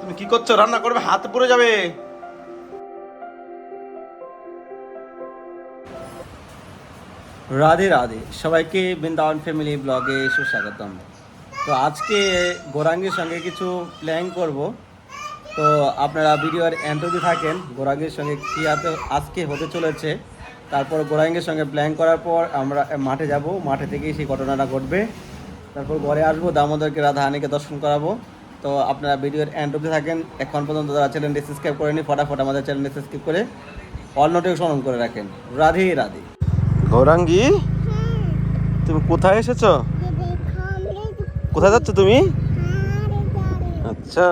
তুমি কি করছ? রান্না করবে, হাত পুড়ে যাবে। রাধে রাধে। সবাইকে বৃন্দাবন ফ্যামিলি ব্লগে সুস্বাগতম। তো আজকে গোরাঙ্গের সঙ্গে কিছু প্ল্যান করব। তো আপনারা ভিডিওর অবধি থাকেন। গোরাঙ্গের সঙ্গে কী আজকে হতে চলেছে। তারপর গোরাঙ্গের সঙ্গে প্ল্যান করার পর আমরা মাঠে যাব। মাঠে থেকেই সেই ঘটনাটা ঘটবে। তারপর ঘরে আসব দামোদরকে রাধা হানিকে দর্শন করাবো। তো আপনারা ভিডিওর এন্ড অবধি থাকেন। এখন পর্যন্ত যারা চ্যানেলটি সাবস্ক্রাইব করেনি ফটাফট আমাদের চ্যানেলটি সাবস্ক্রাইব করে অল নোটিফিকেশন অন করে রাখেন। রাধে রাধে। গৌরাঙ্গি? তুমি কোথায় এসেছ? কোথায় যাচ্ছ তুমি? আচ্ছা।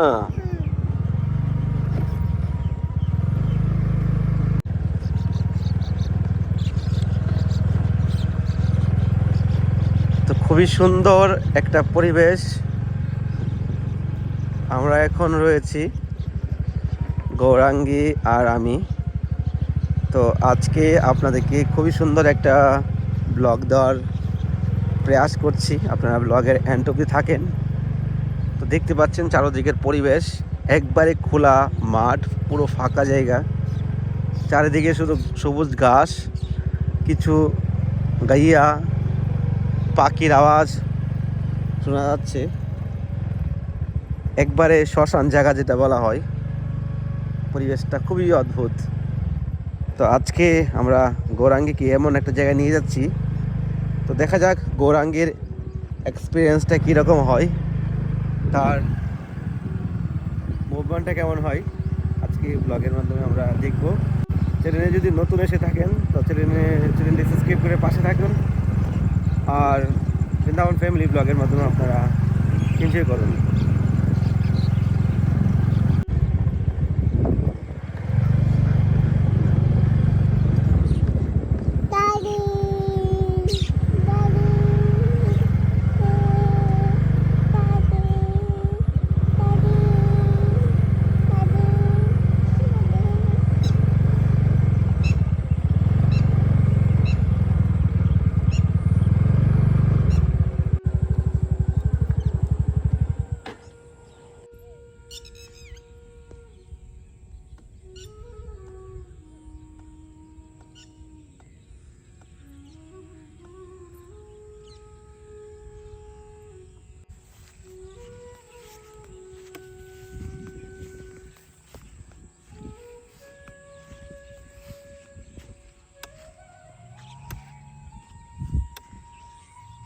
খুবই সুন্দর একটা পরিবেশ আমরা এখন রয়েছি গৌরাঙ্গী আর আমি। তো আজকে আপনাদেরকে খুবই সুন্দর একটা ব্লগ দেওয়ার প্রয়াস করছি। আপনারা ব্লগের এন্ড অব্দি থাকেন। তো দেখতে পাচ্ছেন চারদিকের পরিবেশ, একবারে খোলা মাঠ, পুরো ফাঁকা জায়গা। চারিদিকে শুধু সবুজ ঘাস, কিছু গাইয়া পাখির আওয়াজ শোনা যাচ্ছে। একবারে শ্মশান জায়গা যেটা বলা হয়। পরিবেশটা খুবই অদ্ভুত। তো আজকে আমরা গৌরাঙ্গীকে এমন একটা জায়গায় নিয়ে যাচ্ছি। তো দেখা যাক গৌরাঙ্গের এক্সপিরিয়েন্সটা কীরকম হয়। তার মুভমেন্টটা কেমন হয়। আজকে ব্লগের মাধ্যমে আমরা দেখব। চ্যানেলে যদি নতুন এসে থাকেন, তো চ্যানেলে চ্যানেলটি সাবস্ক্রাইব করে পাশে থাকুন। আর বৃন্দাবন ফ্যামিলি ব্লগের মাধ্যমে আপনারা এনজয় করুন।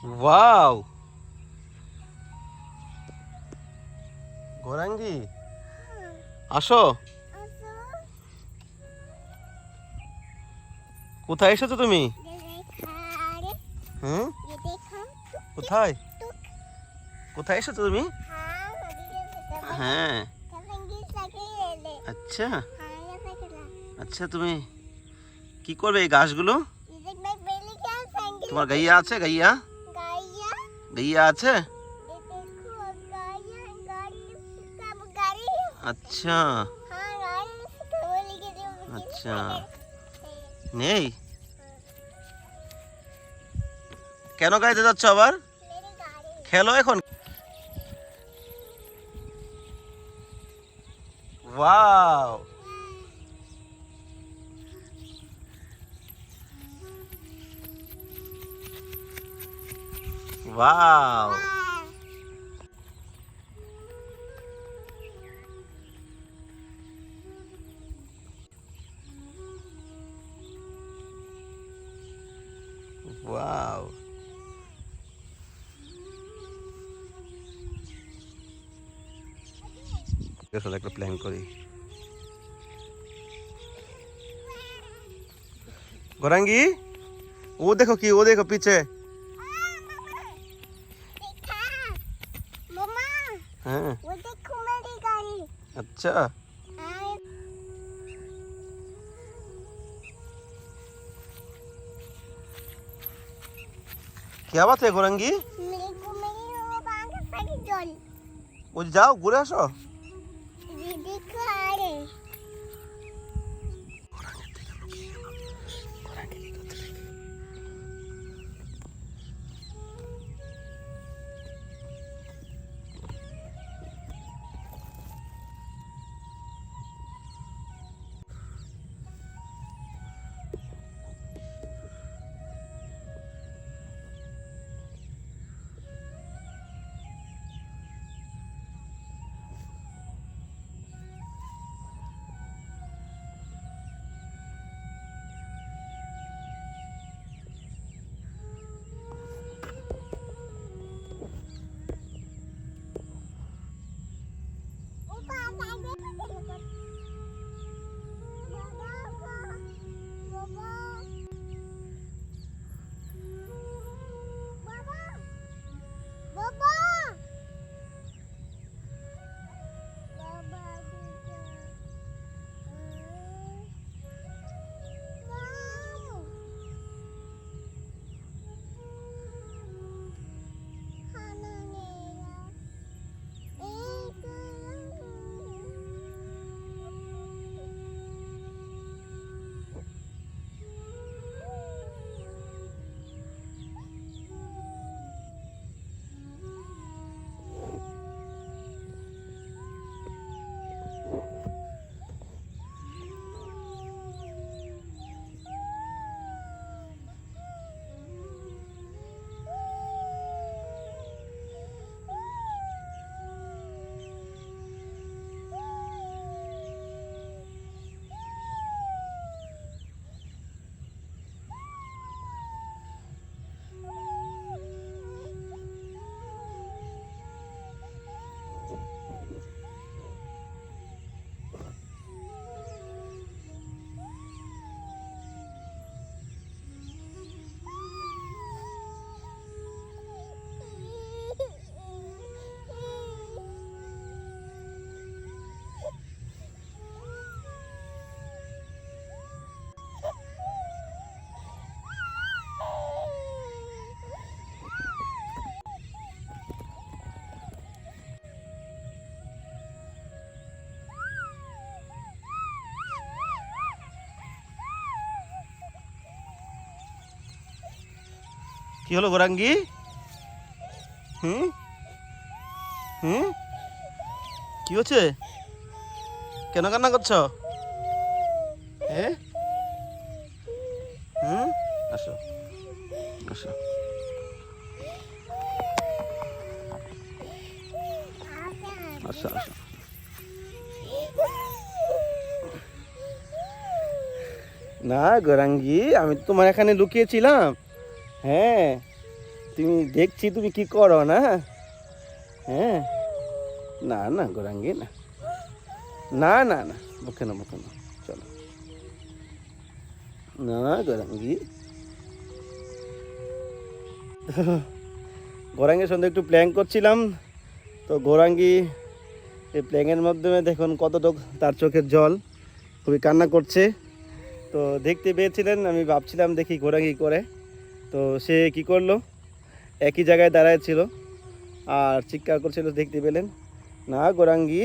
ওয়াও গৌরাঙ্গি আসো কোথায় এসেছ তুমি? হুম? কোথায়? কোথায় এসেছ তুমি? হ্যাঁ। আচ্ছা। আচ্ছা তুমি কি করবে এই গাছগুলো? তোমার গাইয়া আছে গাইয়া? গাইয়া আছে? আচ্ছা। আচ্ছা। নেই? কেন গাইতে যাচ্ছ আবার? খেলো এখন? ওয়াও! ওয়াও ওয়াও সাথে একটা প্ল্যান করি গরাঙ্গি ও দেখো কি ও দেখো পিছে अच्छा क्या बात है गोरंगी ও যাও ঘুরে কি হলো গোরাঙ্গি? হুম? হুম? কি হচ্ছে? কেন কান্না করছ? হুম? আসো। আসো আসো। না গোরাঙ্গি, আমি তোমার এখানে লুকিয়েছিলাম। হ্যাঁ তুমি দেখছি তুমি কি করো না? হ্যাঁ? না না, গোরাঙ্গি, না। না না না, বুকে না বুকে না চলো। না, গোরাঙ্গি। গোরাঙ্গির সঙ্গে একটু প্ল্যান করছিলাম, তো গোরাঙ্গি এই প্ল্যানের মাধ্যমে দেখুন কতটুক তার চোখের জল, খুবই কান্না করছে। তো দেখতে পেয়েছিলেন, আমি ভাবছিলাম দেখি গোরাঙ্গি করে। তো সে কি করল? একই জায়গায় দাঁড়ায় ছিল আর চিৎকার করছিল, দেখতে পেলেন। না, গোরাঙ্গি।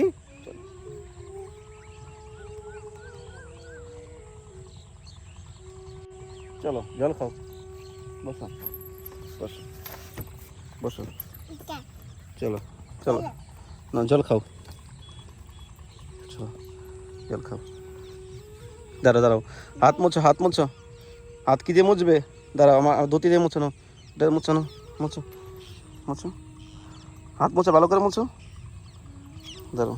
চলো, জল খাও। বসো বসো বসো। চলো চলো। না, জল খাও। চলো, জল খাও। দাঁড়াও দাঁড়াও। হাত মুছো হাত মুছো। হাত কি দিয়ে মুছবে? দাঁড়াও আমার ধুতি দিয়ে মুছানো এটা মুছানো মুছো মুছো হাত মোছা ভালো করে মুছো। দাঁড়াও।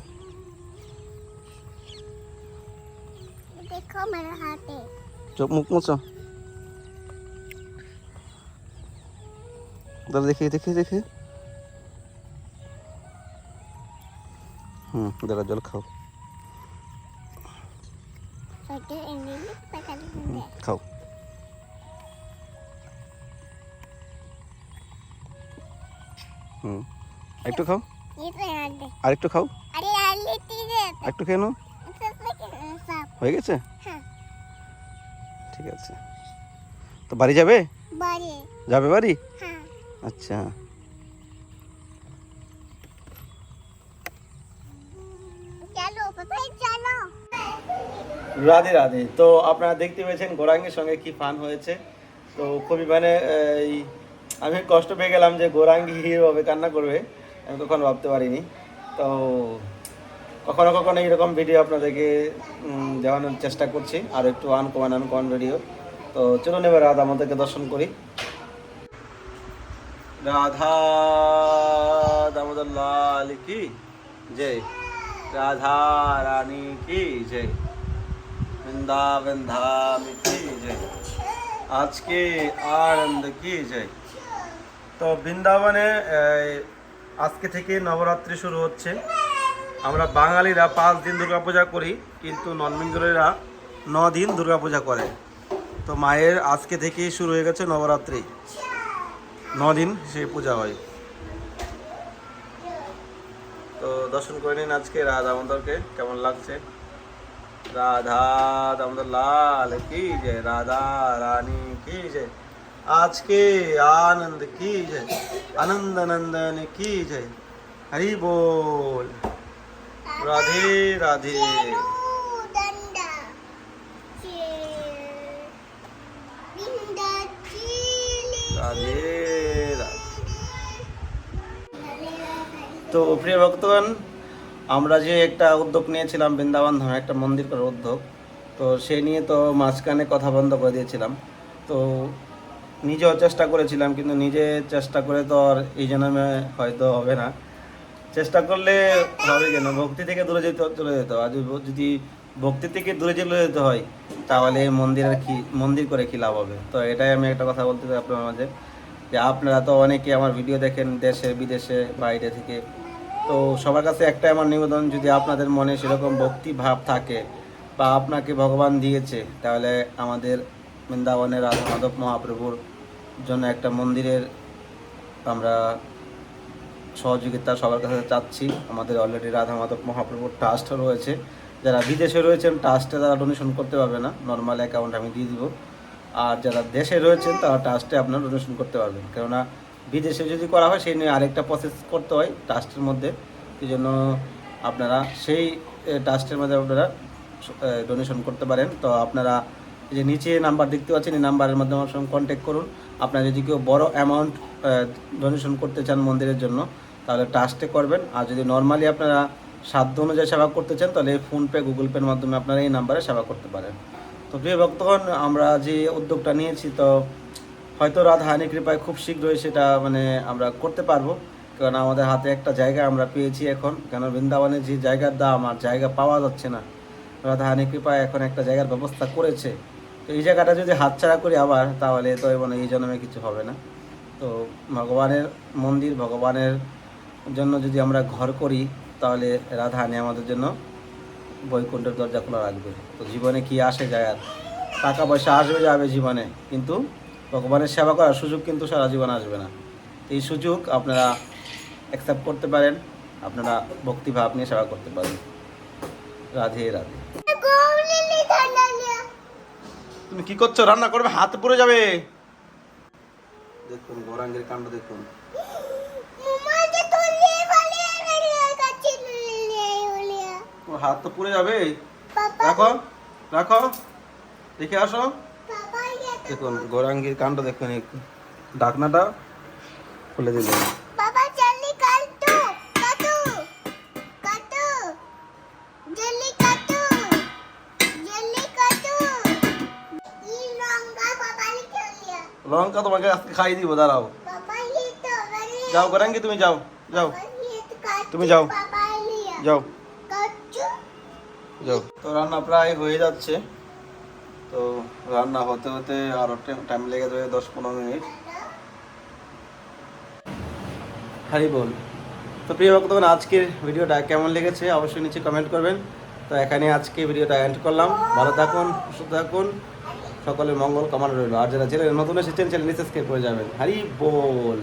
চোখ মুখ মুছো। দাঁড়া দেখি দেখি দেখি। হুম দাঁড়া জল খাও। খাও। হুম। একটু খাও। আর একটু খাও একটু খেয়ে নাও. হয়ে গেছে? ঠিক আছে। তো বাড়ি যাবে. যাবে বাড়ি? আচ্ছা। Chalo, papai Radhe Radhe. তো আপনারা দেখতে পেয়েছেন গোরাঙ্গের সঙ্গে কি ফান হয়েছে। তো খুবই মানে এই, আমি কষ্ট পেয়ে গেলাম যে গোরাঙ্গি হিরো হবে কান্না করবে, আমি কখনো ভাবতে পারিনি। তো কখনো কখনো এরকম ভিডিও আপনাদেরকে দেওয়ানোর চেষ্টা করছি, আর একটু আনকমান আনকমান ভিডিও তো চলুন এবার রাধা আমাদেরকে দর্শন করি। রাধা দামোদর লাল কি? জয়। রাধা রানী কি? জয়। বৃন্দাবন ধাম কি? জয়। আজকে আনন্দ কি? জয়। তো বৃন্দাবনে আজকে থেকে নবরাত্রি শুরু হচ্ছে। আমরা বাঙালিরা পাঁচ দিন দুর্গাপূজা করি, কিন্তু নন ন দিন দুর্গাপূজা করে। তো মায়ের আজকে থেকেই শুরু হয়ে গেছে নবরাত্রি। ন দিন সে পূজা হয়। তো দর্শন করে নিন আজকে রাধা আমাদেরকে কেমন লাগছে? রাধা আমাদের লাল, কি জয় রাধা, রানী, কি যে। आज के आनंद की जय आनंद नंदन की जय हरि बोल Radhe Radhe Chalo, danda. Cil. Binda cili. Radhe Radhe তো প্রিয় ভক্তগণ আমরা যে একটা উদ্যোগ নিয়েছিলাম বৃন্দাবন ধামে একটা মন্দির করার উদ্যোগ তো সেই নিয়ে তো মাঝখানে কথা বন্ধ করে দিয়েছিলাম তো নিজেও চেষ্টা করেছিলাম, কিন্তু নিজে চেষ্টা করে তো আর এই জন্মে হয়তো হবে না। চেষ্টা করলে হবে কেন? ভক্তি থেকে দূরে যেতে চলে যেতে আর যদি- যদি ভক্তি থেকে দূরে চলে যেতে হয়, তাহলে মন্দিরের কি মন্দির করে কি লাভ হবে? তো এটাই আমি একটা কথা বলতে চাই আপনার মাঝে, যে আপনারা তো অনেকে আমার ভিডিও দেখেন দেশে, বিদেশে, বাইরে থেকে। তো সবার কাছে একটাই আমার নিবেদন, যদি আপনাদের মনে সেরকম ভক্তি ভাব থাকে বা আপনাকে ভগবান দিয়েছে, তাহলে আমাদের বৃন্দাবনের রাধা মাধব মহাপ্রভুর জন্য একটা মন্দিরের আমরা সহযোগিতা সবার কাছে চাচ্ছি। আমাদের অলরেডি রাধা মাধব মহাপ্রভুর ট্রাস্ট রয়েছে। যারা বিদেশে রয়েছেন ট্রাস্টে তারা ডোনেশন করতে পারবে না। নর্মাল অ্যাকাউন্ট আমি দিয়ে দিব। আর যারা দেশে রয়েছেন, তারা ট্রাস্টে আপনারা ডোনেশন করতে পারবেন। কেননা বিদেশে যদি করা হয়, সেই নিয়ে আরেকটা প্রসেস করতে হয় ট্রাস্টের মধ্যে। এই জন্য আপনারা সেই ট্রাস্টের মধ্যে আপনারা ডোনেশন করতে পারেন। তো আপনারা যে নিচে নাম্বার দেখতে পাচ্ছেন, এই নাম্বারের মাধ্যমে আমার সঙ্গে কন্ট্যাক্ট করুন। আপনারা যদি কেউ বড় অ্যামাউন্ট ডোনেশন করতে চান মন্দিরের জন্য, তাহলে ট্রাস্টে করবেন। আর যদি নর্মালি আপনারা সাধ্য অনুযায়ী সেবা করতে চান, তাহলে ফোনপে, গুগল পের মাধ্যমে আপনারা এই নাম্বারে সেবা করতে পারেন। তো প্রিয় ভক্তগণ, আমরা যে উদ্যোগটা নিয়েছি, তো হয়তো রাধা হানি কৃপায় খুব শীঘ্রই সেটা মানে আমরা করতে পারব। কারণ আমাদের হাতে একটা জায়গা আমরা পেয়েছি এখন। কেন বৃন্দাবনে যে জায়গার দাম আর জায়গা পাওয়া যাচ্ছে না রাধা হানি কৃপায় এখন একটা জায়গার ব্যবস্থা করেছে। তো এই জায়গাটা যদি হাতছাড়া করি আবার, তাহলে তো মানে এই জন্মে কিছু হবে না। তো ভগবানের মন্দির, ভগবানের জন্য যদি আমরা ঘর করি, তাহলে রাধা হানি আমাদের জন্য বৈকুণ্ঠের দরজা খোলা রাখবে। তো জীবনে কি আসে যায় আর, টাকা পয়সা আসবে যাবে জীবনে, কিন্তু ভগবানের সেবা করার সুযোগ কিন্তু সারা জীবন আসবে না। এই সুযোগ আপনারা অ্যাকসেপ্ট করতে পারেন, আপনারা ভক্তিভাব নিয়ে সেবা করতে পারেন। রাধে রাধে। তুমি কি করছ? রান্না করবে হাত পুড়ে যাবে। দেখুন গৌরাঙ্গের কাণ্ড দেখুন। হাত তো পুড়ে যাবে। রাখো রাখো। দেখে আসো। দেখুন গৌরাঙ্গীর কাণ্ড দেখুন এই ঢাকনাটা খুলে দিলেন। তোমাকে আজকে খাইয়ে দিব, দাঁড়াও। যাও করাঙ্গি তুমি যাও যাও। তুমি যাও। যাও। যাও। তো রান্না প্রায় হয়ে যাচ্ছে। তো রান্না হতে হতে আরও টাইম লেগে যাবে দশ পনেরো মিনিট। হ্যারি বল তো প্রিয় ভক্ত আজকের ভিডিওটা কেমন লেগেছে অবশ্যই নিচে কমেন্ট করবেন। তো এখানে আজকে ভিডিওটা এন্ড করলাম। ভালো থাকুন, সুস্থ থাকুন। সকলের মঙ্গল কামনা রইল। আর যারা চ্যানেল নতুন এসেছেন চ্যানেল সাবস্ক্রাইব করে যাবেন। হারি বল!